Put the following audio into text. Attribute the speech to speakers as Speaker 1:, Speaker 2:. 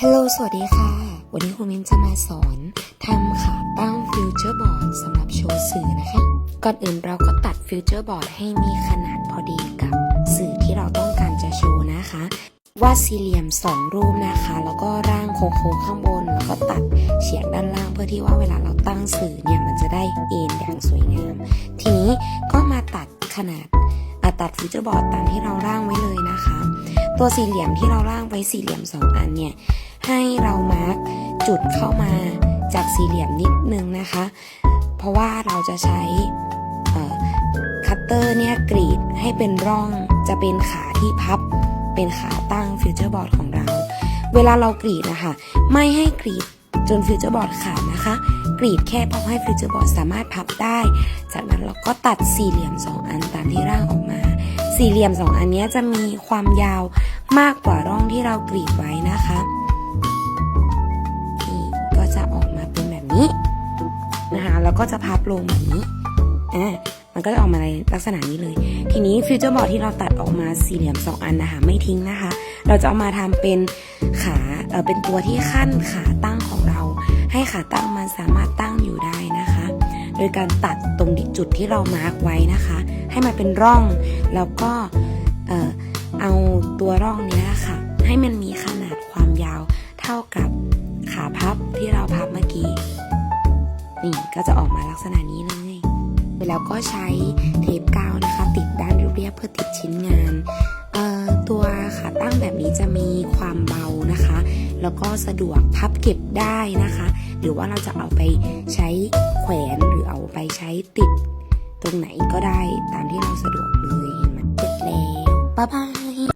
Speaker 1: ฮัลโหล สวัสดีค่ะ วันนี้ครูมินจะมาสอนทำขาตั้งฟิวเจอร์บอร์ดสำหรับโชว์สื่อนะคะ ก่อนอื่นเราก็ตัดฟิวเจอร์บอร์ดให้มีขนาดพอดีกับสื่อที่เราต้องการจะโชว์นะคะ วาดสี่เหลี่ยมสองรูปนะคะ แล้วก็ร่างโค้งข้างบน แล้วก็ตัดเฉียงด้านล่างเพื่อที่ว่าเวลาเราตั้งสื่อเนี่ยมันจะได้เอนอย่างสวยงาม ทีนี้ก็มาตัดขนาดอตัดฟิวเจอร์บอร์ดตามที่เราร่างไว้เลยนะคะ ตัวสี่เหลี่ยมที่เราร่างไว้สี่เหลี่ยมสองอันเนี่ยให้เรามาร์กจุดเข้ามาจากสี่เหลี่ยมนิดนึงนะคะ เพราะว่าเราจะใช้คัตเตอร์เนี่ยกรีดให้เป็นร่องจะเป็นขาที่พับ เป็นขาตั้งฟิวเจอร์บอร์ดของเรา เวลาเรากรีดนะคะไม่ให้กรีดจนฟิวเจอร์บอร์ดขาดนะคะ กรีดแค่พอให้ฟิวเจอร์บอร์ดสามารถพับได้ จากนั้นเราก็ตัดสี่เหลี่ยมสองอันตามที่ร่างออกมา สี่เหลี่ยมสองอันนี้จะมีความยาวมากกว่าร่องที่เรากรีดไว้นะคะนี่ก็จะออกมาเป็นแบบนี้นะคะแล้วก็จะพับลงแบบนี้อ่ามันก็จะออกมาในลักษณะนี้เลย ทีนี้ฟิวเจอร์บอร์ดที่เราตัดออกมาสี่เหลี่ยมสองอันนะคะ ไม่ทิ้งนะคะ เราจะเอามาทำเป็นขาเออเป็นตัวที่ขั้นขาตั้งของเรา ให้ขาตั้งมันสามารถตั้งอยู่ได้นะคะ โดยการตัดตรงจุดที่เรามาร์กไว้นะคะ ให้มันเป็นร่อง แล้วก็เออเอาตัวร่องนี้ค่ะ ให้มันมีขนาดความยาวเท่ากับขาพับที่เราพับเมื่อกี้ นี่ก็จะออกมาลักษณะนี้เลยแล้วก็ใช้เทปกาวนะคะ ติดด้านเรียบเพื่อติดชิ้นงานตัวขาตั้งแบบนี้จะมีความเบานะคะ แล้วก็สะดวกพับเก็บได้นะคะ หรือว่าเราจะเอาไปใช้แขวนหรือเอาไปใช้ติด ตรงไหนก็ได้ตามที่เราสะดวกเลยเห็นไหมเสร็จแล้วบ๊ายบาย